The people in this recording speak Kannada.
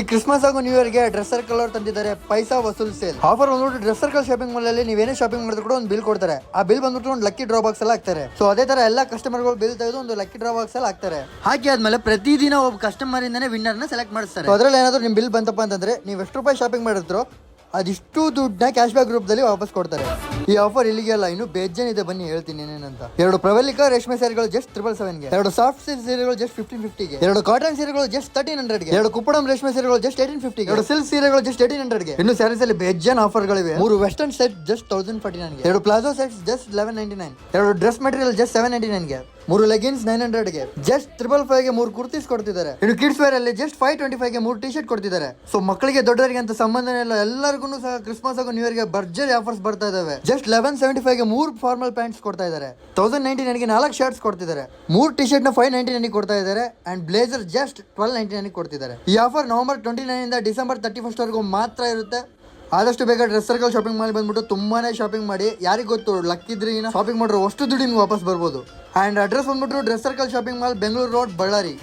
ಈ ಕ್ರಿಸ್ಮಸ್ ಹಾಗೂ ನ್ಯೂ ಇಯರ್ಗೆ ಡ್ರೆಸ್ ಸರ್ಕಲ್ ಅವ್ರು ತಂದಿದ್ದಾರೆ. ಪೈಸಾ ವಸೂಲ್ ಸೇಲ್ ಆಫರ್ ಬಂದ್ಬಿಟ್ಟು ಡ್ರೆಸ್ ಸರ್ಕಲ್ ಶಾಪಿಂಗ್ ಮಾಲ್ ಅಲ್ಲಿ ನೀವೇನೇ ಶಾಪಿಂಗ್ ಮಾಡಿದ್ರು ಕೂಡ ಒಂದು ಬಿಲ್ ಕೊಡ್ತಾರೆ. ಆ ಬಿಲ್ ಬಂದ್ಬಿಟ್ಟು ಒಂದು ಲಕ್ಕಿ ಡ್ರಾ ಬಾಕ್ಸ್ ಎಲ್ಲ ಹಾಕ್ತಾರೆ. ಸೊ ಅದೇ ತರ ಎಲ್ಲ ಕಸ್ಟಮರ್ಗಳು ಬಿಲ್ ತೆಗೆದು ಒಂದು ಲಕ್ಕಿ ಡ್ರಾ ಬಾಕ್ಸ್ ಅಲ್ಲಿ ಹಾಕ್ತಾರೆ. ಹಾಕಿ ಆದ್ಮೇಲೆ ಪ್ರತಿದಿನ ಒಬ್ಬ ಕಸ್ಟಮರ್ ಇಂದಾನೆ ವಿನ್ನರ್ನ ಸೆಲೆಕ್ಟ್ ಮಾಡಿಸ್ತಾರೆ. ಅದ್ರಲ್ಲಿ ಏನಾದ್ರು ನಿಮ್ ಬಿಲ್ ಬಂತಪ್ಪ ಅಂತಂದ್ರೆ ನೀವು ಎಷ್ಟು ರೂಪಾಯಿ ಶಾಪಿಂಗ್ ಮಾಡಿದ್ರು ಅದಿಷ್ಟು ದುಡ್ಡನ್ನ ಕ್ಯಾಶ್ ಬ್ಯಾಕ್ ರೂಪದಲ್ಲಿ ವಾಪಸ್ ಕೊಡ್ತಾರೆ. ಈ ಆಫರ್ ಇಲ್ಲಿಗೆ ಅಲ್ಲ ಇನ್ನು ಬೇಜನ್ ಇದೆ ಬನ್ನಿ ಹೇಳ್ತೀನಿ ಏನೇನಂತ. ಎರಡು ಪ್ರವಲಿಕ ರೇಷ್ಮೆ ಸೀರೆಗಳು ಜಸ್ಟ್ ಟ್ರಿಬಲ್ ಸೆವೆನ್ಗೆ ಎರಡು ಸಾಫ್ಟ್ ಸಿಲ್ಕ್ ಸೀರೆಗಳು ಜಸ್ಟ್ ಫಿಫ್ಟೀನ್ ಫಿಫ್ಟಿಗೆ ಎರಡು ಕಾಟನ್ ಸೀರೆಗಳು ಜಸ್ಟ್ ತರ್ಟೀನ್ ಹಂಡ್ರೆಡ್ಗೆ ಎರಡು ಕುಪ್ಪಡಂ ರೇಷ್ಮೆ ಸೀರೆಗಳು ಜಸ್ಟ್ ಏಟೀನ್ ಫಿಫ್ಟಿಗೆ ಎರಡು ಸಿಲ್ಕ್ ಸೀರೆಗಳು ಜಸ್ಟ್ ಏಟೀನ್ ಹಂಡ್ರೆಡ್ಗೆ ಇನ್ನು ಸ್ಯಾರೀಸ್ ಅಲ್ಲಿ ಬೇಜನ್ ಆಫರ್ಗಳಿವೆ ಮೂರು western set just thousand forty ನೈನ್ಗೆ ಎರಡು palazzo set just eleven ninety nine ಎರಡು dress material just seven ninety ನೈನ್ಗೆ ಮೂರು ಲೆಗಿನ್ಸ್ ನೈನ್ ಹಂಡ್ರೆಡ್ಗೆ ಜಸ್ಟ್ ತ್ರಿಬಲ್ ಫೈವ್ಗೆ ಮೂರು ಕುರ್ತೀಸ್ ಕೊಡ್ತಿದ್ದಾರೆ. ಇನ್ನು ಕಿಡ್ಸ್ ವೇರ್ ಅಲ್ಲಿ ಜಸ್ಟ್ ಫೈವ್ ಟ್ವೆಂಟಿ ಫೈವ್ಗೆ ಮೂರು ಟಿ ಶರ್ಟ್ ಕೊಡ್ತಿದ್ದಾರೆ. ಸೊ ಮಕ್ಕಳಿಗೆ ದೊಡ್ಡವರಿಗೆ ಅಂತ ಸಂಬಂಧ ಇಲ್ಲ ಎಲ್ಲರಿಗೂ ಸಹ ಕ್ರಿಸ್ಮಸ್ ಹಾಗೂ ನ್ಯೂ ಇಯರ್ಗೆ ಭರ್ಜರಿ ಆಫರ್ಸ್ ಬರ್ತಾ ಇದಾವೆ. ಜಸ್ಟ್ ಲೆವೆನ್ ಸೆವೆಂಟಿ ಫೈವ್ಗೆ ಮೂರು ಫಾರ್ಮಲ್ ಪ್ಯಾಂಟ್ಸ್ ಕೊಡ್ತಾ ಇದ್ದಾರೆ. ತೌಸಂಡ್ ನೈಂಟಿ ನೈನ್ಗೆ ನಾಲ್ಕು ಶರ್ಟ್ಸ್ ಕೊಡ್ತಿದ್ದಾರೆ. ಮೂರು ಟಿ ಶರ್ಟ್ನ ಫೈವ್ ನೈಂಟಿ ನೈನ್ ಕೊಡ್ತಾ ಇದ್ದಾರೆ. And blazer just twelve ninety nine ಕೊಡ್ತಿದ್ದಾರೆ. ಈ ಆಫರ್ ನವೆಂಬರ್ ಟ್ವೆಂಟಿ ನೈನ್ ಇಂದ ಡಿಸೆಂಬರ್ ತರ್ಟಿ ಫಸ್ಟ್ ವರೆಗೂ ಮಾತ್ರ ಇರುತ್ತೆ. ಆದಷ್ಟು ಬೇಗ ಡ್ರೆಸ್ ಸರ್ಕಲ್ ಶಾಪಿಂಗ್ ಮಾಲ್ ಬಂದ್ಬಿಟ್ಟು ತುಂಬಾನೇ ಶಾಪಿಂಗ್ ಮಾಡಿ. ಯಾರಿಗೆ ಗೊತ್ತು ಲಕ್ ಏನೋ ಶಾಪಿಂಗ್ ಮಾಡಿದ್ರು ಅಷ್ಟು ದುಡ್ಡಿನ ವಾಪಸ್ ಬರ್ಬೋದು. ಅಂಡ್ ಅಡ್ರೆಸ್ ಬಂದ್ಬಿಟ್ಟು Dress Circle shopping mall Bengaluru road Ballari